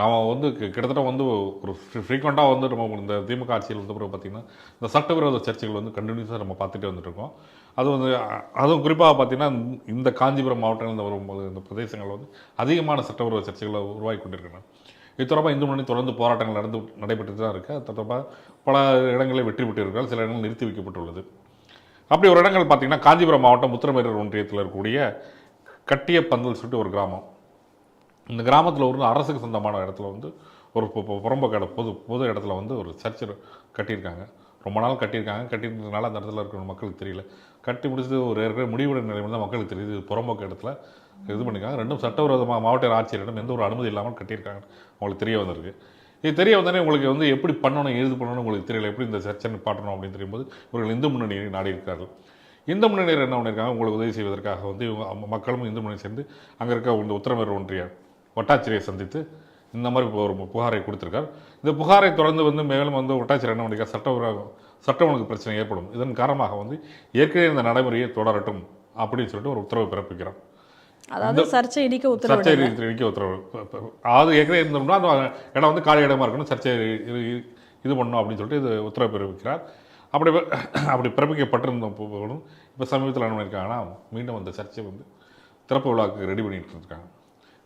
நாம் வந்து கிட்டத்தட்ட வந்து ஒரு ஃப்ரீக்வெண்ட்டாக வந்து நம்ம இந்த திமுக ஆட்சியில் வந்த பிறகு பார்த்திங்கன்னா இந்த சட்டவிரோத சர்ச்சைகள் வந்து கண்டினியூஸாக நம்ம பார்த்துட்டே வந்துட்டுருக்கோம். அது வந்து அதுவும் குறிப்பாக பார்த்தீங்கன்னா இந்த காஞ்சிபுரம் மாவட்டங்கள் வரும்போது இந்த பிரதேசங்கள் வந்து அதிகமான சட்டவிரோத சர்ச்சைகளை உருவாகி கொண்டிருக்கிறேன் இது தொடர்பாக இந்து முன்னணி தொடர்ந்து போராட்டங்கள் நடந்து நடைபெற்று தான் இருக்குது அது தொடர்பாக பல இடங்களில் வெற்றி பெற்றிருக்கிறார்கள் சில இடங்கள் நிறுத்தி வைக்கப்பட்டுள்ளது. அப்படி ஒரு இடங்கள் பார்த்திங்கன்னா காஞ்சிபுரம் மாவட்டம் முத்திரமேரூர் ஒன்றியத்தில் இருக்கக்கூடிய கட்டிய பந்தல் சொல்லிட்டு ஒரு கிராமம். இந்த கிராமத்தில் ஒரு அரசுக்கு சொந்தமான இடத்துல வந்து ஒரு புறம்ப கடை இடம் பொது பொது இடத்துல வந்து ஒரு சர்ச்சு கட்டியிருக்காங்க. ரொம்ப நாள் கட்டியிருக்காங்க. கட்டியிருந்ததுனால அந்த இடத்துல இருக்கிற மக்களுக்கு தெரியல. கட்டி முடிச்சது ஒரு ஏற்கனவே முடிவுடைய நிலைமையில் தான் மக்களுக்கு தெரியுது. இது புறம்போக்கு இடத்துல இது பண்ணியிருக்காங்க. ரெண்டும் சட்டவிரோதமாக மாவட்ட ஆட்சியரிடம் எந்த ஒரு அனுமதி இல்லாமல் கட்டியிருக்காங்க. அவங்களுக்கு தெரிய வந்திருக்கு. இது தெரிய வந்தோடனே உங்களுக்கு வந்து எப்படி பண்ணணும் எழுது பண்ணணும் உங்களுக்கு தெரியல. எப்படி இந்த சர்ச்சை நிப்பாட்டணும் அப்படின்னு தெரியும்போது இவர்கள் இந்து முன்னணியை நாடி இருக்கிறார்கள். இந்து முன்னணியர் என்ன பண்ணியிருக்காங்க? உங்களுக்கு உதவி செய்வதற்காக வந்து இவங்க மக்களும் இந்து முன்னணி சேர்ந்து அங்கே இருக்க இந்த உத்தரமேறு ஒன்றிய வட்டாட்சியரை சந்தித்து இந்த மாதிரி ஒரு புகாரை கொடுத்திருக்கார். இந்த புகாரை தொடர்ந்து வந்து மேலும் வந்து வட்டாட்சியர் என்ன பண்ணியிருக்கார் சட்ட சட்ட ஒழுங்கு பிரச்சனை ஏற்படும். இதன் காரணமாக வந்து ஏற்கனவே இந்த நடைமுறையை தொடரட்டும் அப்படின்னு சொல்லிட்டு ஒரு உத்தரவு பிறப்பிக்கிறார். அதாவது சர்ச்சை இடிக்க சர்ச்சை உத்தரவு இடிக்க உத்தரவு. அதாவது ஏற்கனவே இருந்தோம்னா அந்த இடம் வந்து காலி இடமா இருக்கணும் சர்ச்சை இது இது பண்ணணும் அப்படின்னு சொல்லிட்டு இது உத்தரவு பிறப்பிக்கிறார். அப்படி அப்படி பிறப்பிக்கப்பட்டிருந்த போதும் இப்போ சமீபத்தில் என்ன பண்ணியிருக்காங்கன்னா மீண்டும் அந்த சர்ச்சை வந்து திறப்பு விழாவுக்கு ரெடி பண்ணிட்டு இருக்காங்க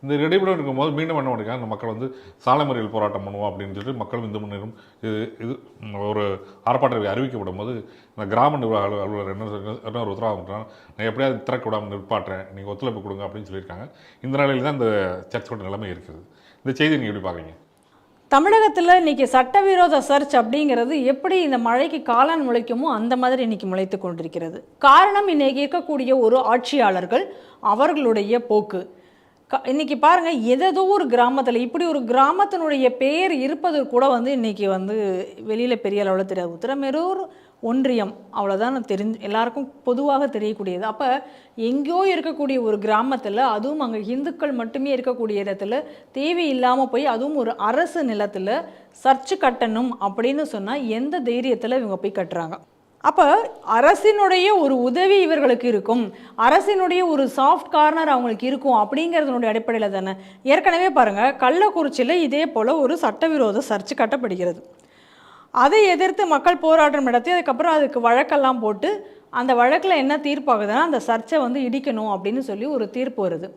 இந்த இடைவெளி இருக்கும்போது மீண்டும் என்ன பண்ணிக்காங்க மக்கள் வந்து சாலை முறையில் போராட்டம் பண்ணுவோம் அப்படின்னு சொல்லிட்டு மக்களும் இந்த முன்னேறும். இது இது ஒரு ஆர்ப்பாட்டத்தை அறிவிக்கப்படும் போது இந்த கிராம நிர்வாக அலுவலர் என்ன என்ன ஒரு உத்தரவாதம் நான் எப்படியாவது திறக்க விடாமல் நிற்பாட்டுறேன் நீங்கள் ஒத்துழைப்பு கொடுங்க அப்படின்னு சொல்லியிருக்காங்க. இந்த நிலையில் தான் இந்த சர்ச்சோட நிலைமை இருக்குது. இந்த செய்தி நீங்கள் எப்படி பார்க்குறீங்க? தமிழகத்தில் இன்னைக்கு சட்டவிரோத சர்ச் அப்படிங்கிறது எப்படி இந்த மழைக்கு காளான் முளைக்குமோ அந்த மாதிரி இன்னைக்கு முளைத்து கொண்டிருக்கிறது. காரணம் இன்னைக்கு இருக்கக்கூடிய ஒரு ஆட்சியாளர்கள் அவர்களுடைய போக்கு. க- பாருங்கள் எதோ ஒரு கிராமத்தில் இப்படி ஒரு கிராமத்தினுடைய பெயர் இருப்பது கூட வந்து இன்றைக்கி வந்து வெளியில் பெரிய அளவில் தெரியாது. உத்திரமேரூர் ஒன்றியம் அவ்வளோதான் தெரிஞ்சு எல்லாருக்கும் பொதுவாக தெரியக்கூடியது. அப்போ எங்கேயோ இருக்கக்கூடிய ஒரு கிராமத்தில் அதுவும் அங்கே இந்துக்கள் மட்டுமே இருக்கக்கூடிய இடத்துல தேவையில்லாமல் போய் அதுவும் ஒரு அரசு நிலத்தில் சர்ச்சு கட்டணும் அப்படின்னு சொன்னால் எந்த தைரியத்தில் இவங்க போய் கட்டுறாங்க? அப்போ அரசினுடைய ஒரு உதவி இவர்களுக்கு இருக்கும். அரசினுடைய ஒரு சாஃப்ட் கார்னர் அவங்களுக்கு இருக்கும் அப்படிங்கிறதுனுடைய அடிப்படையில் தானே. ஏற்கனவே பாருங்கள் கள்ளக்குறிச்சியில் இதே போல் ஒரு சட்டவிரோத சர்ச்சு கட்டப்படுகிறது. அதை எதிர்த்து மக்கள் போராட்டம் நடத்தி அதுக்கப்புறம் அதுக்கு வழக்கெல்லாம் போட்டு அந்த வழக்கில் என்ன தீர்ப்பாகுதுன்னா அந்த சர்ச்சை வந்து இடிக்கணும் அப்படின்னு சொல்லி ஒரு தீர்ப்பு வருது.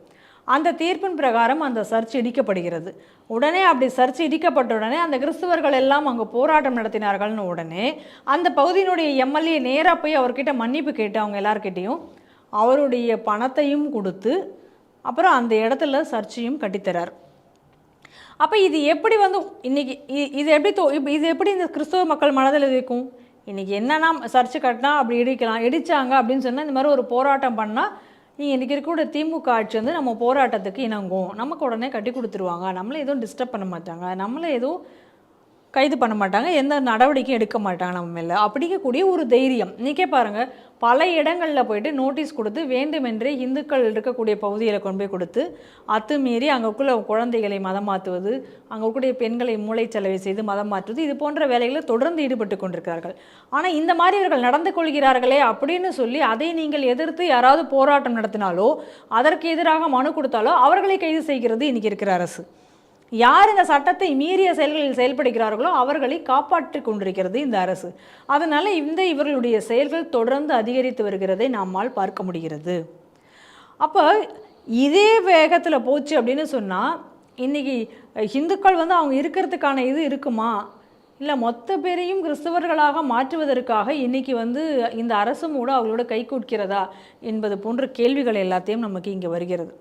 அந்த தீர்ப்பின் பிரகாரம் அந்த சர்ச் இடிக்கப்படுகிறது. உடனே அப்படி சர்ச் இடிக்கப்பட்ட உடனே அந்த கிறிஸ்துவர்கள் எல்லாம் அங்கே போராட்டம் நடத்தினார்கள்னு உடனே அந்த பகுதியினுடைய எம்எல்ஏ நேராக போய் அவர்கிட்ட மன்னிப்பு கேட்டு அவங்க எல்லார்கிட்டேயும் அவருடைய பணத்தையும் கொடுத்து அப்புறம் அந்த இடத்துல சர்ச்சையும் கட்டித்தரார். அப்போ இது எப்படி வந்து இன்னைக்கு இது எப்படி தோ இது எப்படி இந்த கிறிஸ்துவ மக்கள் மனதில் இருக்கும்? இன்றைக்கி என்னென்னா சர்ச்சு கட்டினா அப்படி இடிக்கலாம் இடிச்சாங்க அப்படின்னு சொன்னால் இந்த மாதிரி ஒரு போராட்டம் பண்ணால் இன்றைக்கி இருக்கக்கூடிய திமுக ஆட்சி வந்து நம்ம போராட்டத்துக்கு இணங்கும். நமக்கு உடனே கட்டி கொடுத்துருவாங்க. நம்மளை எதுவும் டிஸ்டர்ப் பண்ண மாட்டாங்க. நம்மளை எதுவும் கைது பண்ண மாட்டாங்க எந்த நடவடிக்கையும் எடுக்க மாட்டாங்க நம்ம மேலே. அப்படிங்கக்கூடிய ஒரு தைரியம். நீக்கே பாருங்கள் பல இடங்களில் போயிட்டு நோட்டீஸ் கொடுத்து வேண்டுமென்றே இந்துக்கள் இருக்கக்கூடிய பகுதியில் கொண்டு போய் கொடுத்து அத்துமீறி அங்கக்குள்ள குழந்தைகளை மதம் மாற்றுவது அங்கே பெண்களை பெண்களை மூளைச்சலவை செய்து மதம் மாற்றுவது இது போன்ற வேலைகளில் தொடர்ந்து ஈடுபட்டு கொண்டிருக்கிறார்கள். ஆனால் இந்த மாதிரி இவர்கள் நடந்து கொள்கிறார்களே அப்படின்னு சொல்லி அதை நீங்கள் எதிர்த்து யாராவது போராட்டம் நடத்தினாலோ அதற்கு எதிராக மனு கொடுத்தாலோ அவர்களை கைது செய்கிறது இன்னைக்கு இருக்கிற அரசு. யார் இந்த சட்டத்தை மீறிய செயல்களில் செயல்படுகிறார்களோ அவர்களை காப்பாற்றி கொண்டிருக்கிறது இந்த அரசு. அதனால் இந்த இவர்களுடைய செயல்கள் தொடர்ந்து அதிகரித்து வருகிறதை நம்மால் பார்க்க முடிகிறது. அப்போ இதே வேகத்தில் போச்சு அப்படின்னு சொன்னால் இன்றைக்கி இந்துக்கள் வந்து அவங்க இருக்கிறதுக்கான இது இருக்குமா? இல்லை மொத்த பேரையும் கிறிஸ்தவர்களாக மாற்றுவதற்காக இன்னைக்கு வந்து இந்த அரசும் கூட அவங்களோட கை கூட்கிறதா என்பது போன்ற கேள்விகள் எல்லாத்தையும் நமக்கு இங்கே வருகிறது.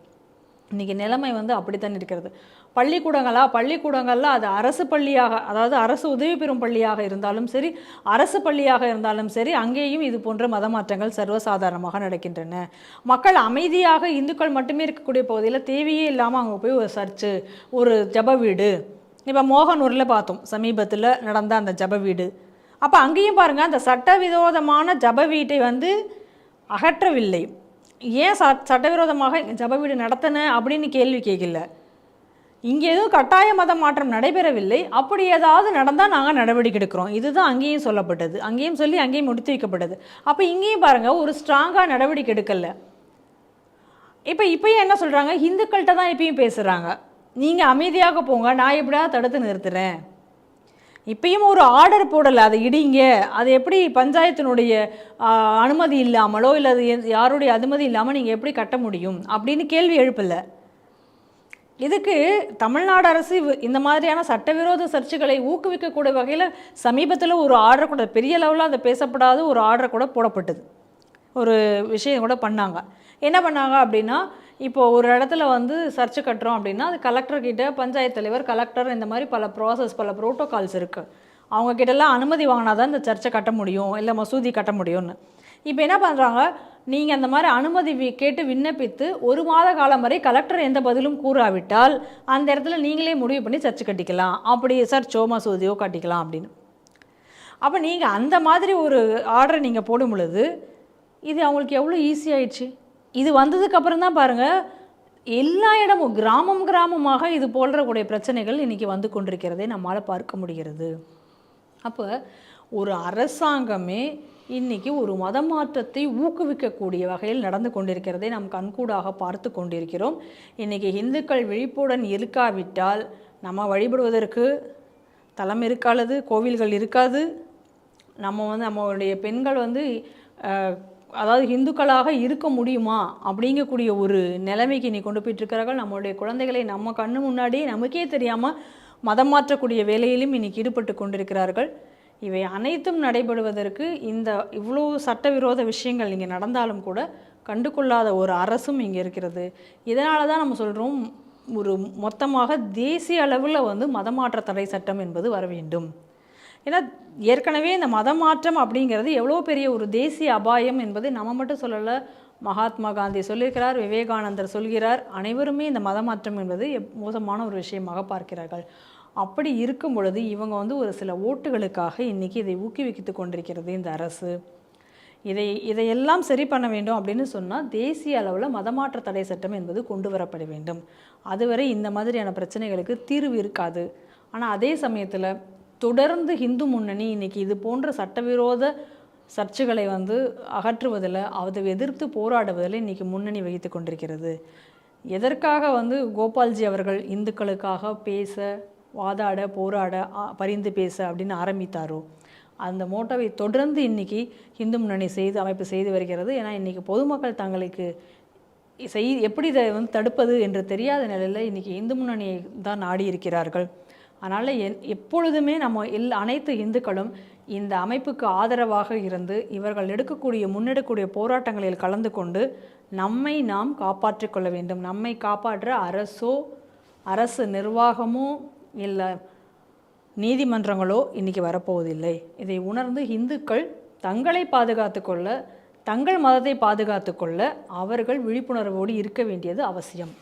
இன்றைக்கி நிலைமை வந்து அப்படித்தான் இருக்கிறது. பள்ளிக்கூடங்களா? பள்ளிக்கூடங்களில் அது அரசு பள்ளியாக அதாவது அரசு உதவி பெறும் பள்ளியாக இருந்தாலும் சரி அரசு பள்ளியாக இருந்தாலும் சரி அங்கேயும் இது போன்ற மதமாற்றங்கள் சர்வசாதாரணமாக நடக்கின்றன. மக்கள் அமைதியாக இந்துக்கள் மட்டுமே இருக்கக்கூடிய பகுதியில் தேவையே இல்லாமல் அங்கே போய் ஒரு சர்ச்சு ஒரு ஜப வீடு. இப்போ மோகனூரில் பார்த்தோம் சமீபத்தில் நடந்த அந்த ஜப வீடு. அப்போ அங்கேயும் பாருங்கள் அந்த சட்டவிரோதமான ஜப வீட்டை வந்து அகற்றவில்லை. ஏன் ச சட்டவிரோதமாக ஜப வீடு நடத்தின அப்படின்னு கேள்வி கேட்கல இங்கே எதுவும் கட்டாய மத மாற்றம் நடைபெறவில்லை. அப்படி ஏதாவது நடந்தால் நாங்கள் நடவடிக்கை எடுக்கிறோம். இதுதான் அங்கேயும் சொல்லப்பட்டது. அங்கேயும் சொல்லி அங்கேயும் முடித்து வைக்கப்பட்டது. அப்போ இங்கேயும் பாருங்கள் ஒரு ஸ்ட்ராங்காக நடவடிக்கை எடுக்கல. இப்போ இப்பயும் என்ன சொல்கிறாங்க இந்துக்கள்கிட்ட தான் இப்பயும் பேசுகிறாங்க நீங்கள் அமைதியாக போங்க. நான் எப்படியா தடுத்து நிறுத்துறேன். இப்பயும் ஒரு ஆர்டர் போடலை. அதை இடிங்க. அது எப்படி பஞ்சாயத்தினுடைய அனுமதி இல்லாமலோ இல்லை அது யாருடைய அனுமதி இல்லாமல் நீங்கள் எப்படி கட்ட முடியும்? அப்படின்னு கேள்வி எழுப்பலை. இதுக்கு தமிழ்நாடு அரசு இந்த மாதிரியான சட்டவிரோத சர்ச்சைகளை ஊக்குவிக்கக்கூடிய வகையில் சமீபத்தில் ஒரு ஆர்டர் கூட பெரிய லெவலில் அதை பேசப்படாத ஒரு ஆர்டர் கூட போடப்பட்டது. ஒரு விஷயம் கூட பண்ணாங்க. என்ன பண்ணாங்க அப்படின்னா இப்போது ஒரு இடத்துல வந்து சர்ச் கட்டுறோம் அப்படின்னா அது கலெக்டர்கிட்ட பஞ்சாயத்து தலைவர் கலெக்டர் இந்த மாதிரி பல ப்ராசஸ் பல ப்ரோட்டோகால்ஸ் இருக்குது அவங்க கிட்டலாம் அனுமதி வாங்கினா தான் இந்த சர்ச்சை கட்ட முடியும் இல்லை மசூதி கட்ட முடியும்னு. இப்போ என்ன பண்ணுறாங்க நீங்கள் அந்த மாதிரி அனுமதி கேட்டு விண்ணப்பித்து ஒரு மாத காலம் வரை கலெக்டர் எந்த பதிலும் கூறாவிட்டால் அந்த இடத்துல நீங்களே முடிவு பண்ணி சர்ச் கட்டிக்கலாம். அப்படி சர்ச்சோ மசூதியோ கட்டிக்கலாம் அப்படின்னு. அப்போ நீங்கள் அந்த மாதிரி ஒரு ஆர்டரை நீங்கள் போடும் பொழுது இது அவங்களுக்கு எவ்வளோ ஈஸி இது வந்ததுக்கு அப்புறம் தான் பாருங்கள் எல்லா இடமும் கிராமம் கிராமமாக இது போன்றக்கூடிய பிரச்சனைகள் இன்றைக்கி வந்து கொண்டிருக்கிறதை நம்மால் பார்க்க முடிகிறது. அப்போ ஒரு அரசாங்கமே இன்னைக்கு ஒரு மத மாற்றத்தை ஊக்குவிக்கக்கூடிய வகையில் நடந்து கொண்டிருக்கிறதை நாம் கண்கூடாக பார்த்து கொண்டிருக்கிறோம். இன்றைக்கி இந்துக்கள் விழிப்புடன் இருக்காவிட்டால் நம்ம வழிபடுவதற்கு தலம் இருக்காது கோவில்கள் இருக்காது. நம்ம வந்து நம்மளுடைய பெண்கள் வந்து அதாவது இந்துக்களாக இருக்க முடியுமா அப்படிங்கக்கூடிய ஒரு நிலைமைக்கு நீ கொண்டு போயிட்டு இருக்கிறார்கள். நம்மளுடைய குழந்தைகளை நம்ம கண்ணு முன்னாடியே நமக்கே தெரியாமல் மதம் மாற்றக்கூடிய வேலையிலும் இன்னைக்கு ஈடுபட்டு கொண்டிருக்கிறார்கள். இவை அனைத்தும் நடைபெறுவதற்கு இந்த இவ்வளோ சட்டவிரோத விஷயங்கள் இங்கே நடந்தாலும் கூட கண்டுகொள்ளாத ஒரு அரசும் இங்கே இருக்கிறது. இதனால தான் நம்ம சொல்கிறோம் ஒரு மொத்தமாக தேசிய அளவில் வந்து மதமாற்ற தடை சட்டம் என்பது வர வேண்டும். ஏன்னா ஏற்கனவே இந்த மதம் மாற்றம் அப்படிங்கிறது எவ்வளோ பெரிய ஒரு தேசிய அபாயம் என்பதை நம்ம மட்டும் சொல்லலை. மகாத்மா காந்தி சொல்லியிருக்கிறார் விவேகானந்தர் சொல்கிறார். அனைவருமே இந்த மத மாற்றம் என்பது மோசமான ஒரு விஷயமாக பார்க்கிறார்கள். அப்படி இருக்கும் பொழுது இவங்க வந்து ஒரு சில ஓட்டுகளுக்காக இன்றைக்கி இதை ஊக்குவித்து கொண்டிருக்கிறது இந்த அரசு. இதை இதையெல்லாம் சரி பண்ண வேண்டும் அப்படின்னு சொன்னால் தேசிய அளவில் மதமாற்ற தடை சட்டம் என்பது கொண்டு வரப்பட வேண்டும். அதுவரை இந்த மாதிரியான பிரச்சனைகளுக்கு தீர்வு இருக்காது. ஆனால் அதே சமயத்தில் தொடர்ந்து இந்து முன்னணி இன்னைக்கு இது போன்ற சட்டவிரோத சர்ச்சைகளை வந்து அகற்றுவதில் அதை எதிர்த்து போராடுவதில் இன்றைக்கி முன்னணி வகித்து கொண்டிருக்கிறது. எதற்காக வந்து கோபால்ஜி அவர்கள் இந்துக்களுக்காக பேச வாதாட போராட பரிந்து பேச அப்படின்னு ஆரம்பித்தாரோ? அந்த மோட்டோவை தொடர்ந்து இன்னைக்கு இந்து முன்னணி செய்து அமைப்பு செய்து வருகிறது. ஏன்னா இன்றைக்கி பொதுமக்கள் தங்களுக்கு செய் எப்படி இதை வந்து தடுப்பது என்று தெரியாத நிலையில் இன்றைக்கி இந்து முன்னணியை தான் நாடி இருக்கிறார்கள் அதனால் என் எப்பொழுதுமே நம்ம எல் அனைத்து இந்துக்களும் இந்த அமைப்புக்கு ஆதரவாக இருந்து இவர்கள் எடுக்கக்கூடிய முன்னெடுக்கக்கூடிய போராட்டங்களில் கலந்து கொண்டு நம்மை நாம் காப்பாற்றிக் கொள்ள வேண்டும். நம்மை காப்பாற்ற அரசோ அரசு நிர்வாகமோ இல்லை நீதிமன்றங்களோ இன்னைக்கு வரப்போவதில்லை. இதை உணர்ந்து இந்துக்கள் தங்களை பாதுகாத்து கொள்ள தங்கள் மதத்தை பாதுகாத்து கொள்ள அவர்கள் விழிப்புணர்வோடு இருக்க வேண்டியது அவசியம்.